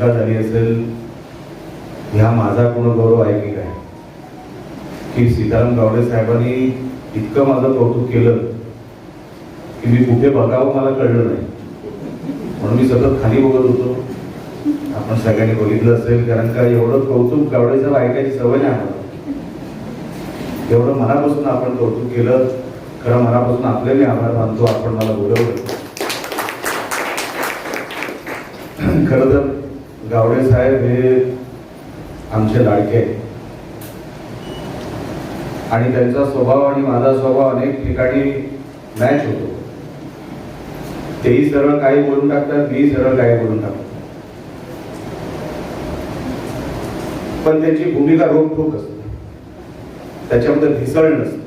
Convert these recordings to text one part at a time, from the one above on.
शंका झाली असेल ह्या माझा कोण गौरव आहे की काय? की सीताराम गावडे साहेबांनी इतकं माझं कौतुक केलं की मी कुठे बघावं मला कळलं नाही. म्हणून मी सतत खाली बघत होतो. आपण सगळ्यांनी बघितलं असेल कारण का एवढं कौतुक गावडे साहेब ऐकायची सवय नाही आम्हाला. एवढं मनापासून आपण कौतुक केलं खरं मनापासून आपले मी आभार मानतो आपण मला बोलवलं. खरं तर गावडे साहेब हे आमचे लाडके. आहेत आणि त्यांचा स्वभाव आणि माझा स्वभाव अनेक ठिकाणी मॅच होतो. तेही सरळ काही बोलून टाकतात मी सरळ काही बोलून टाकतो. पण त्याची भूमिका रोखोक असते. त्याच्यामध्ये भिसळ नसते.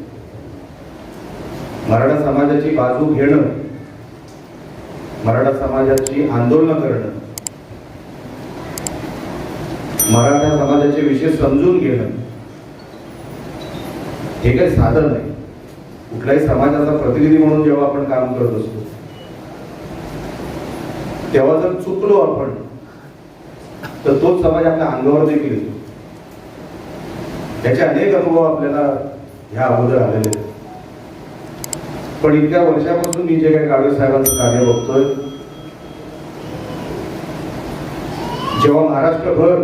मराठा समाजाची बाजू घेणं मराठा समाजाची आंदोलनं करणं मराठा समाजाचे विषय समजून घेणं हे काही साधन नाही कुठल्याही समाजाचा प्रतिनिधी म्हणून जेव्हा आपण काम करत असतो तेव्हा जर चुकलो आपण तर तोच समाज आपल्या अंगावर देखील येतो त्याचे अनेक अनुभव आपल्याला ह्या अगोदर आलेले आहेत. पण इतक्या वर्षापासून मी जे काही गाडवे साहेबांचं कार्य बघतोय जेव्हा महाराष्ट्रभर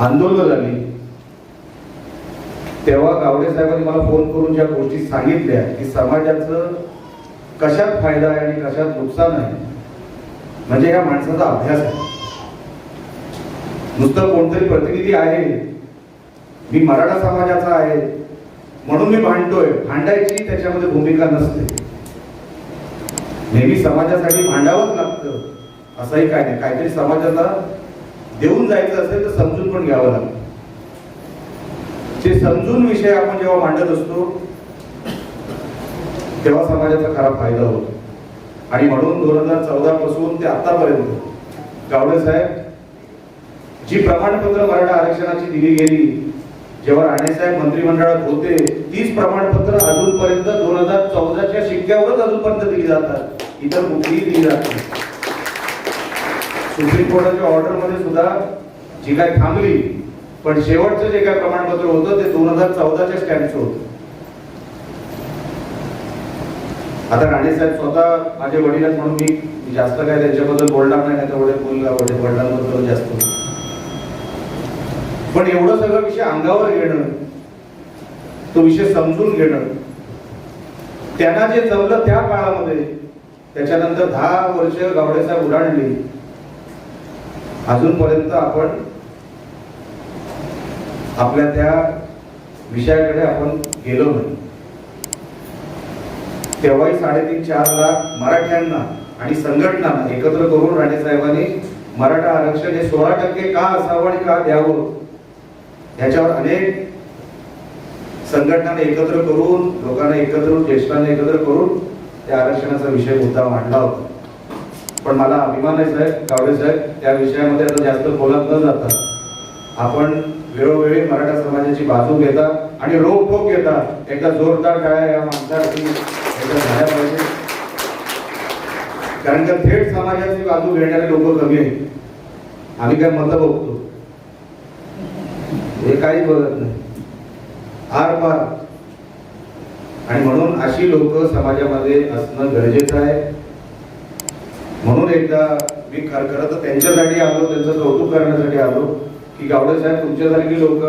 आंदोलन झाली तेव्हा गावडे साहेबांनी मला फोन करून ज्या गोष्टी सांगितल्या की समाजाचं कशात फायदा आहे आणि कशात नुकसान आहे म्हणजे या माणसाचा अभ्यास आहे. नुसतं कोणतरी प्रतिनिधी आहे मी मराठा समाजाचा आहे म्हणून मी भांडतोय. भांडायची त्याच्यामध्ये भूमिका नसते. नेहमी समाजासाठी भांडावंच लागतं. असंही काय नाही. काहीतरी समाजाला देऊन जायचं असेल तर समजून पण घ्यावं लागतं ते समजून विषय आपण जेव्हा मांडत असतो तेव्हा समाजाचा खरा फायदा होतो. आणि म्हणून दोन हजार चौदा पासून ते आतापर्यंत गावडे साहेब जी प्रमाणपत्र मराठा आरक्षणाची दिली गेली जेव्हा राणेसाहेब मंत्रिमंडळात होते तीच प्रमाणपत्र अजूनपर्यंत दोन हजार चौदाच्या शिक्क्यावरच अजूनपर्यंत दिली जातात. इतर कुठलीही दिली जात नाही. सुप्रीम कोर्टाच्या ऑर्डरमध्ये सुद्धा जी काय थांबली पण शेवटचं जे काय प्रमाणपत्र होतं ते दोन हजार चौदाच्या स्टॅम्पचं होतं. आता राणेसाहेब स्वतः माझे वडील आहेत म्हणून मी जास्त काय त्यांच्याबद्दल बोलणार नाही तेवढे बोलला वडील वडिलांबद्दल जास्त. पण एवढं सगळं विषय अंगावर घेणं तो विषय समजून घेणं त्यांना जे जमलं त्या काळामध्ये त्याच्यानंतर दहा वर्ष गावडे साहेब उडाणली अजूनपर्यंत आपण आपल्या त्या विषयाकडे आपण गेलो नाही. तेव्हाही साडेतीन चार लाख मराठ्यांना आणि संघटनांना एकत्र करून राणेसाहेबांनी मराठा आरक्षण हे सोळा टक्के का असावं आणि का द्यावं ह्याच्यावर अनेक संघटनांना एकत्र करून लोकांना एकत्र ज्येष्ठांना एकत्र करून त्या आरक्षणाचा विषय मुद्दा मांडला होता. पण मला अभिमान आहे साहेब गावडे साहेब त्या विषयामध्ये आता जास्त बोलत न जाता आपण वेळोवेळी मराठा समाजाची बाजू घेता आणि रोखोक घेता. एकदा जोरदार टाळ्या या माणसासाठी एकदा झाल्या पाहिजे. कारण का थेट समाजाची बाजू घेणारे लोक कमी आहेत. आम्ही काय मतं बघतो? हे काही बघत नाही. आर पार. आणि म्हणून अशी लोक समाजामध्ये असणं गरजेचं आहे. म्हणून एकदा मी खर खरं तर त्यांच्यासाठी आलो त्यांचं कौतुक करण्यासाठी आलो की गावडे साहेब तुमच्यासारखी लोक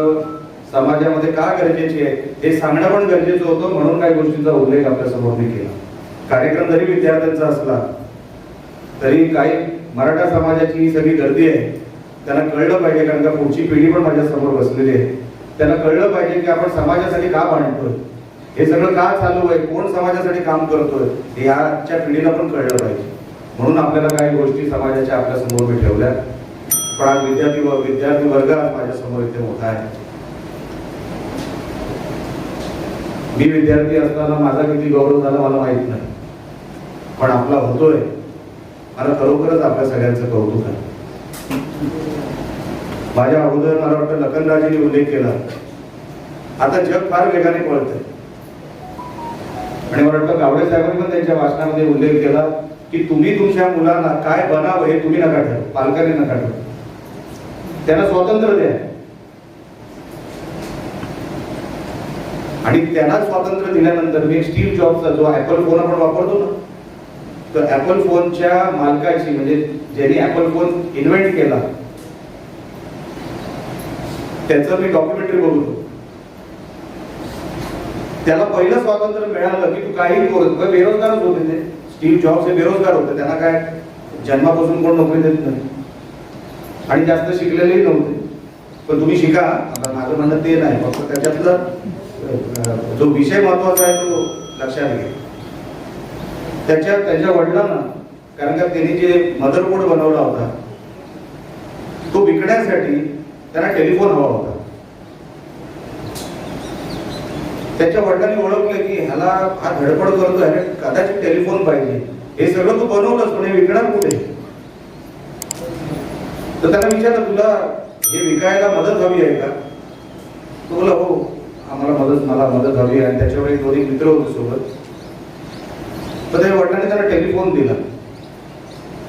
समाजामध्ये का गरजेची आहे हे सांगणं पण गरजेचं होतं म्हणून काही गोष्टींचा उल्लेख आपल्यासमोर मी केला. कार्यक्रम जरी विद्यार्थ्यांचा असला तरी काही मराठा समाजाची ही सगळी गर्दी आहे त्यांना कळलं पाहिजे कारण का पुढची पिढी पण माझ्यासमोर बसलेली आहे. त्यांना कळलं पाहिजे की आपण समाजासाठी का भांडतोय? हे सगळं का चालू आहे? कोण समाजासाठी काम करतोय? याच्या पिढीला पण कळलं पाहिजे. म्हणून आपल्याला काही गोष्टी समाजाच्या आपल्यासमोर मी ठेवल्या. पण आज विद्यार्थी व विद्यार्थी वर्ग माझ्यासमोर इथे मोठा आहे. मी विद्यार्थी असताना माझा किती गौरव झाला मला माहीत नाही. पण आपला होतोय. मला खरोखरच आपल्या सगळ्यांचं कौतुक आहे. माझ्या अगोदर मला वाटतं लखनराजेंनी उल्लेख केला. आता जग फार वेगाने पळतंय. आणि मला वाटतं गावडे साहेबांनी पण त्यांच्या भाषणामध्ये उल्लेख केला. की तुम्ही तुमच्या मुलांना काय बनावं हे तुम्ही नका ठरवू पालकांनी नका ठरवू. त्यांना स्वातंत्र्य द्या. आणि त्यांना स्वातंत्र्य दिल्यानंतर मी स्टीव्ह जॉबचा जो ऍपल फोन आपण वापरतो ना तर ऍपल फोनच्या मालकाची म्हणजे ज्यांनी ऍपल फोन इन्व्हेंट केला त्याचं मी डॉक्युमेंटरी बघतो. त्याला पहिलं स्वातंत्र्य मिळालं की तू काही करत बेरोजगारच होते ते. स्टीव्ह जॉब्स हे बेरोजगार होते. त्यांना काय जन्मापासून कोण नोकरी देत नाही. आणि जास्त शिकलेलेही नव्हते. पण तुम्ही शिका. आता माझं म्हणणं ते नाही. फक्त त्याच्यातलं जो विषय महत्त्वाचा आहे तो लक्षात घ्या. त्याच्या त्यांच्या वडिलांना कारण का त्यांनी जे मदरबोर्ड बनवला होता तो विकण्यासाठी त्यांना टेलिफोन हवा होता. त्याच्या वडिलांनी ओळखलं की ह्याला हा धडपड करतो आहे कदाचित टेलिफोन पाहिजे. हे सगळं तू बनवलंच पण हे विकणार कुठे? तर त्यांना विचारलं तुला हे विकायला मदत हवी आहे का? तो बोला हो आम्हाला मदत मला मदत हवी आहे. आणि त्याच्यावर एक दोन्ही मित्र होते सोबत. तर त्या वडिलांनी त्याला टेलिफोन दिला.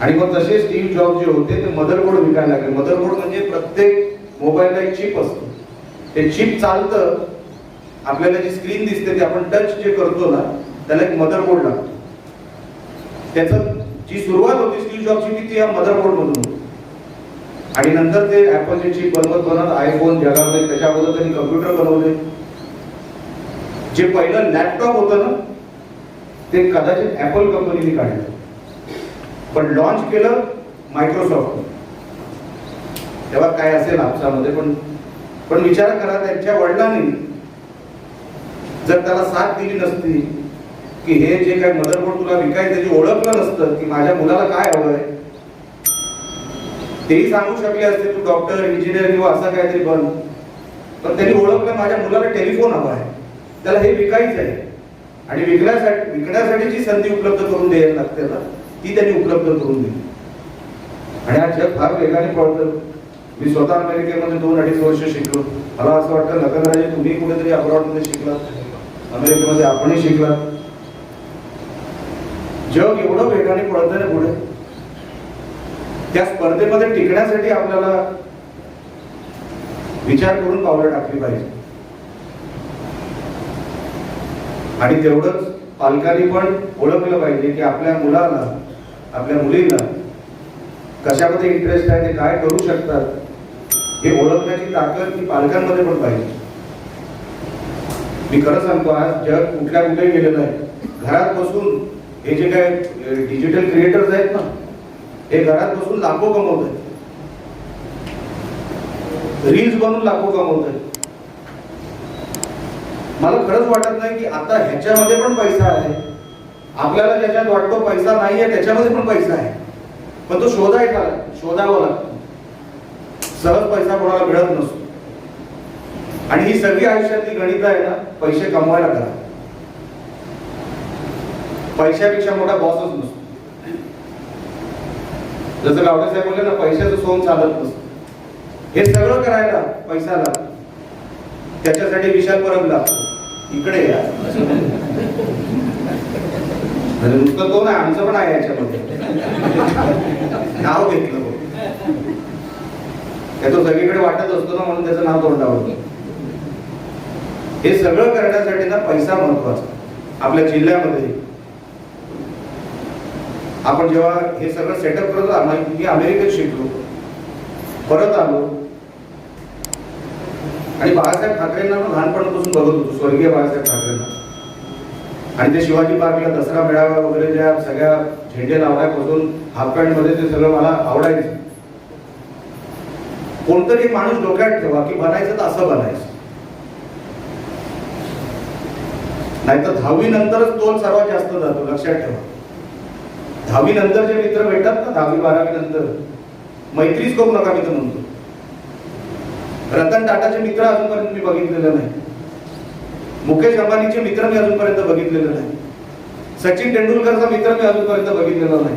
आणि मग तसे स्टीव्ह जॉब जे होते ते मदरबोर्ड विकायला लागले. मदरबोर्ड म्हणजे प्रत्येक मोबाईलला एक चिप असतो. ते चिप चालतं आपल्याला जी स्क्रीन दिसते ती आपण टच जे करतो ना त्याला एक मदरबोर्ड लागतो. त्याचं जी सुरुवात होती स्टील जॉबची ती या मदरबोर्ड मधून होती. आणि नंतर ते ऍपलचे चिप बनवत बनवत आयफोन जगामध्ये त्याच्या अगोदर त्यांनी कम्प्युटर बनवले. जे पहिलं लॅपटॉप होतं ना ते कदाचित ऍपल कंपनीने काढलं. पण लॉन्च केलं मायक्रोसॉफ्ट तेव्हा काय असेल आपसामध्ये पण पण विचार करा त्यांच्या वडिलांनी जर त्याला साथ दिली नसती की हे जे काही मदरबोर्ड तुला विकायचं त्याची ओळखलं नसतं की माझ्या मुलाला काय हवंय? तेही सांगू शकले असते तू डॉक्टर इंजिनियर किंवा असं काहीतरी बन. पण त्यांनी ओळखलं माझ्या मुलाला टेलिफोन हवा आहे. त्याला हे विकायचं आहे. आणि विकण्यासाठी विकण्यासाठी जी संधी उपलब्ध करून द्यायला लागते ना ती त्यांनी उपलब्ध करून दिली. आणि आज जग फार वेगाने पळतं. मी स्वतः अमेरिकेमध्ये दोन अडीच वर्ष शिकलो. मला असं वाटतं नकलराजे तुम्ही कुठेतरी अब्रॉडमध्ये शिकलात. अमेरिकेमध्ये आपणही शिकलात. जग एवढं वेगाने पळतं ना पुढे? त्या स्पर्धेमध्ये टिकण्यासाठी आपल्याला विचार करून पावलं टाकली पाहिजे. आणि तेवढंच पालकांनी पण ओळखलं पाहिजे की आपल्या मुलाला आपल्या मुलीला कशामध्ये इंटरेस्ट आहे ते काय करू शकतात हे ओळखण्याची ताकद ही पालकांमध्ये पण पाहिजे. मी खरं सांगतो आज जग कुठल्या कुठे गेलेलं आहे घरात बसून हे जे काय डिजिटल क्रिएटर्स आहेत ना हे घरात बसून लाखो कमवत आहेत. रील्स बनून लाखो कमवत आहेत. मला खरंच वाटत नाही की आता ह्याच्यामध्ये पण पैसा आहे. आपल्याला ज्याच्यात वाटतो पैसा नाही आहे त्याच्यामध्ये पण पैसा आहे. पण तो शोधायचा शोधावा लागतो. सहज पैसा कोणाला मिळत नसतो. आणि ही सगळी आयुष्यातली गणित आहे ना पैसे कमवायला करा. पैशापेक्षा मोठा बॉसच नसतो. जसं गावडे साहेब बोलले ना पैशाचं सोन चालत नसतं. हे सगळं करायला पैसा लागतो त्याच्यासाठी विशाल परब लागतो. इकडे या. म्हणजे नुसतं तो नाही आमचं पण आहे याच्यामध्ये. नाव घेतलं. त्याचं तो सगळीकडे वाटत असतो ना म्हणून त्याचं नाव तोंडावर. हे सगळं करण्यासाठी ना पैसा महत्त्वाचा. आपल्या जिल्ह्यामध्ये. आपण जेव्हा हे सगळं सेटअप करत आलो मी अमेरिकेत शिकलो. परत आलो. आणि बाळासाहेब ठाकरेंना मग लहानपणापासून बघत होतो स्वर्गीय बाळासाहेब ठाकरेंना. आणि ते शिवाजी पार्कला दसरा मेळावा वगैरे ज्या सगळ्या झेंडे लावण्यापासून हाफ ते सगळं मला आवडायचं. कोणतरी माणूस डोक्यात ठेवा की बनायचं तर असं बनायचं. नाहीतर दहावी नंतरच तोल सर्वात जास्त जातो लक्षात ठेवा. दहावी नंतर जे मित्र भेटतात ना दहावी बारावी नंतर मैत्रीच करू नका मी तर म्हणतो रतन टाटाचे मित्र अजूनपर्यंत मी बघितलेलं नाही. मुकेश अंबानीचे मित्र मी अजूनपर्यंत बघितलेलं नाही. सचिन तेंडुलकरचा मित्र मी अजूनपर्यंत बघितलेला नाही.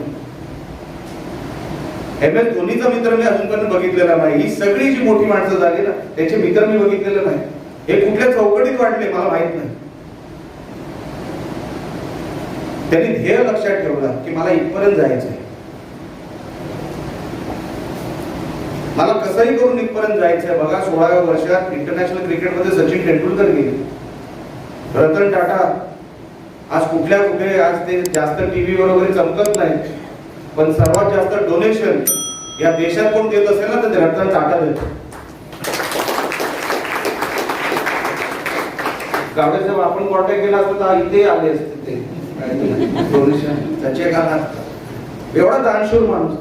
एम एस धोनीचा मित्र मी अजूनपर्यंत बघितलेला नाही. ही सगळी जी मोठी माणसं झाली ना त्याचे मित्र मी बघितलेलं नाही. हे कुठल्या चौकटीत वाटले मला माहीत नाही. त्यांनी ध्येय लक्षात ठेवला की मला इथपर्यंत जायचं आहे. मला कसंही करून इथपर्यंत जायचं आहे. बघा सोळाव्या वर्षात इंटरनॅशनल क्रिकेटमध्ये सचिन तेंडुलकर गेले. रतन टाटा आज कुठल्या कुठे आज ते जास्त टीव्हीवर वगैरे चमकत नाही पण सर्वात जास्त डोनेशन या देशात कोण देत असेल ना तर ते रतन टाटा देतो. गावडे आपण कॉन्टॅक्ट केला असता तर इथे आले असते ते. एवढा दानशूर माणूस.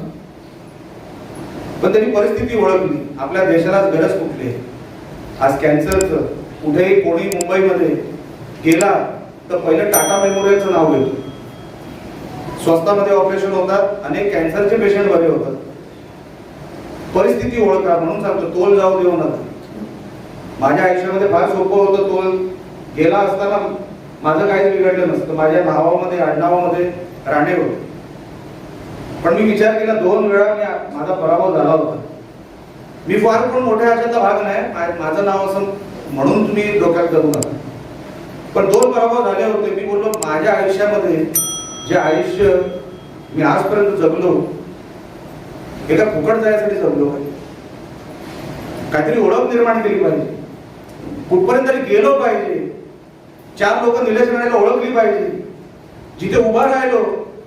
पण त्यांनी परिस्थिती ओळखली. आपल्या देशाला गरज कुठली आहे? आज कॅन्सरचं कुठेही कोणी मुंबईमध्ये गेला तर पहिलं टाटा मेमोरियलचं नाव घेतो. स्वस्तामध्ये ऑपरेशन होतात अनेक कॅन्सरचे पेशंट बरे होतात. परिस्थिती ओळखा म्हणून सांगतो तोल जाऊ देऊ नका. माझ्या आयुष्यामध्ये फार सोपं होतं तोल. गेला असताना माझं काहीच बिघडलं नसतं. माझ्या नावामध्ये आडनावामध्ये राणे होते. पण मी विचार केला दोन वेळा मी माझा पराभव झाला होता. मी फार पण मोठ्या ह्याच्यातला भाग नाही. माझं नाव असं म्हणून तुम्ही डोक्यात करू नका. पण दोन पराभव झाले होते. मी बोललो माझ्या आयुष्यामध्ये जे आयुष्य मी आजपर्यंत जगलो एका फुकट जायसाठी जगलो. पाहिजे काहीतरी ओळख निर्माण केली पाहिजे. कुठपर्यंत तरी गेलो पाहिजे. चार लोक निलेश राणेला ओळखली पाहिजे. जिथे उभा राहिलो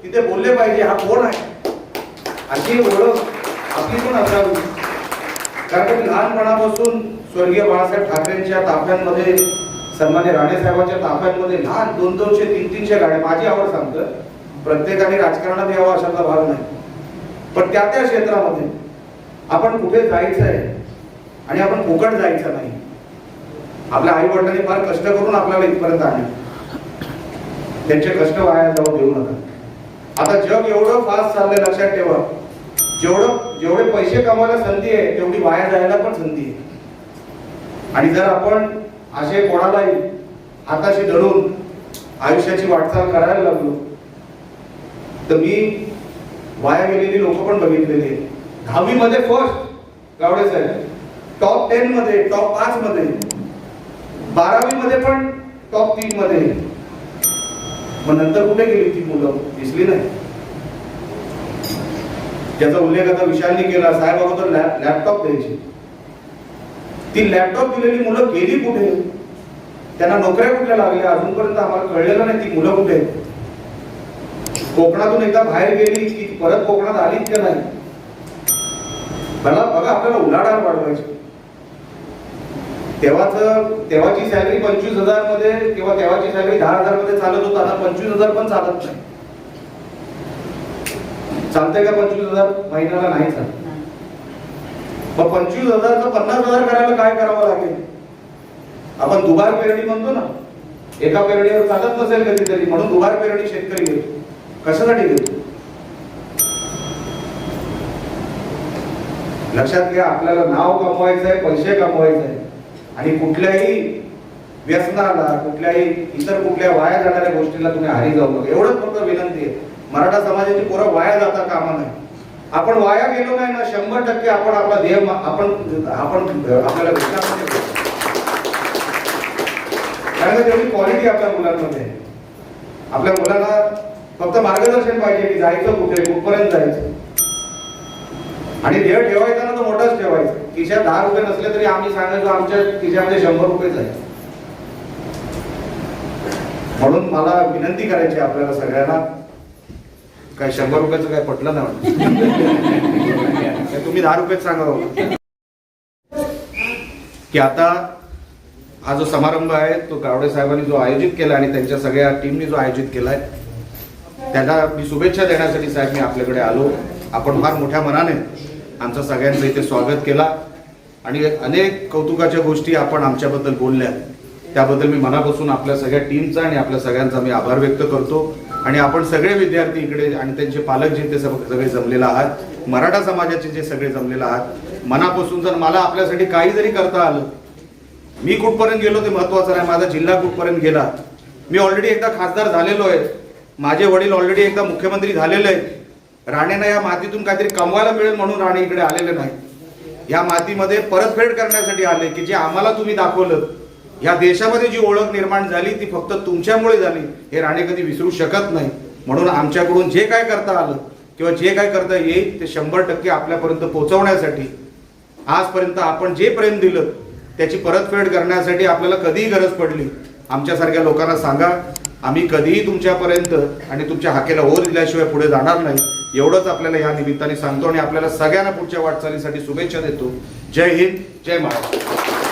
तिथे बोलले पाहिजे हा कोण आहे? अशी ओळख आपली पण असावी. कारण की लहानपणापासून स्वर्गीय बाळासाहेब ठाकरेंच्या ताफ्यांमध्ये सन्मान्य राणे साहेबांच्या ताफ्यांमध्ये लहान दोन दोनशे तीन तीनशे गाड्या माझी आवड सांगतं प्रत्येकाने राजकारणात यावं अशातला भाग नाही. पण त्या त्या क्षेत्रामध्ये आपण कुठे जायचं आहे आणि आपण फुकट जायचं नाही. आपल्या आई वडिलांनी फार कष्ट करून आपल्याला इथपर्यंत आणलं. त्यांचे कष्ट वाया जाऊ देऊ नका. आता जग एवढं फास्ट चाललंय लक्षात ठेवा. जेवढं जेवढे पैसे कमवायला संधी आहे तेवढी वाया जायला पण संधी आहे. आणि जर आपण असे कोणालाही हाताशी धरून आयुष्याची वाटचाल करायला लागलो तर मी वाया गेलेली लोक पण बघितलेली आहेत. दहावी मध्ये फर्स्ट गावडे साहेब. टॉप टेन मध्ये टॉप पाच मध्ये. बारावी मध्ये पण टॉप तीन मध्ये मग नंतर कुठे गेली ती मुलं? दिसली नाही. त्याचा उल्लेख आता विशालनी केला साहेब अगोदर लॅप- लॅपटॉप द्यायची. ती लॅपटॉप दिलेली मुलं गेली कुठे? त्यांना नोकऱ्या कुठल्या लागल्या? अजूनपर्यंत आम्हाला कळलेलं नाही ती मुलं कुठे कोकणातून एकदा बाहेर गेली की परत कोकणात आलीच का नाही? मला बघा आपल्याला उलाढाल वाढवायची. तेव्हाचं तेव्हाची सॅलरी पंचवीस हजारमध्ये किंवा तेव्हाची सॅलरी दहा हजारमध्ये चालत होता. आता पंचवीस हजार पण चालत नाही. चालतंय का पंचवीस हजार? महिन्याला नाही चालत. मग पंचवीस हजारचं पन्नास हजार करायला काय करावं लागेल? आपण दुबार पेरणी म्हणतो ना एका पेरणीवर चालत नसेल कधीतरी म्हणून दुबार पेरणी शेतकरी घेतो. कशासाठी घेतो? लक्षात घ्या आपल्याला नाव कमवायचं आहे पैसे कमवायचे आहे आणि कुठल्याही व्यसनाला कुठल्याही इतर कुठल्या वाया जाणाऱ्या गोष्टीला तुम्ही हारी जाऊ नका. एवढंच फक्त विनंती आहे. मराठा समाजाची पोरं वाया जाता कामा नाही आपण वाया गेलो नाही ना शंभर टक्के आपण आपला ध्येय आपण आपण आपल्याला भेटणार कारण तेवढी क्वालिटी आपल्या मुलांमध्ये आपल्या मुलांना फक्त मार्गदर्शन पाहिजे की जायचं कुठे कुठपर्यंत जायचं. आणि ध्येय ठेवायचा ना तर मोठाच ठेवायचा. खिशात दहा रुपये नसले तरी आम्ही सांगायचो आमच्या खिशामध्ये शंभर रुपयेच आहे. म्हणून मला विनंती करायची आहे आपल्याला सगळ्यांना. काय शंभर रुपयाचं काय पटलं नाही तुम्ही दहा रुपयेच सांगा की आता हा जो समारंभ आहे तो गावडे साहेबांनी जो आयोजित केला आणि त्यांच्या सगळ्या टीमनी जो आयोजित केलाय त्याला मी शुभेच्छा देण्यासाठी साहेब मी आपल्याकडे आलो. आपण फार मोठ्या मनाने आमचं सगळ्यांचं इथे स्वागत केला. आणि अनेक कौतुकाच्या गोष्टी आपण आमच्याबद्दल बोलल्या. त्याबद्दल मी मनापासून आपल्या सगळ्या टीमचा आणि आपल्या सगळ्यांचा मी आभार व्यक्त करतो. आणि आपण सगळे विद्यार्थी इकडे आणि त्यांचे पालक जे ते सग- सगळे जमलेले आहात मराठा समाजाचे जे सगळे जमलेले आहात मनापासून जर मला आपल्यासाठी काही जरी करता आलं मी कुठपर्यंत गेलो ते महत्वाचं नाही. माझा जिल्हा कुठपर्यंत गेला? मी ऑलरेडी एकदा खासदार झालेलो आहे. माझे वडील ऑलरेडी एकदा मुख्यमंत्री झालेले आहेत. राणेंना या मातीतून काहीतरी कमवायला मिळेल म्हणून राणे इकडे आलेले नाही या मातीमध्ये परतफेड करण्यासाठी आले की जे आम्हाला तुम्ही दाखवलं या देशामध्ये जी ओळख निर्माण झाली ती फक्त तुमच्यामुळे झाली हे राणे कधी विसरू शकत नाही. म्हणून आमच्याकडून जे काय करता आलं किंवा जे काय करता येईल ते शंभर टक्के आपल्यापर्यंत पोहोचवण्यासाठी आजपर्यंत आपण जे प्रेम दिलं त्याची परतफेड करण्यासाठी आपल्याला कधीही गरज पडली. आमच्यासारख्या लोकांना सांगा आम्ही कधीही तुमच्यापर्यंत आणि तुमच्या हाकेला ओर दिल्याशिवाय पुढे जाणार नाही. एवढंच आपल्याला या निमित्ताने सांगतो आणि आपल्याला सगळ्यांना पुढच्या वाटचालीसाठी शुभेच्छा देतो. जय हिंद जय महाराष्ट्र.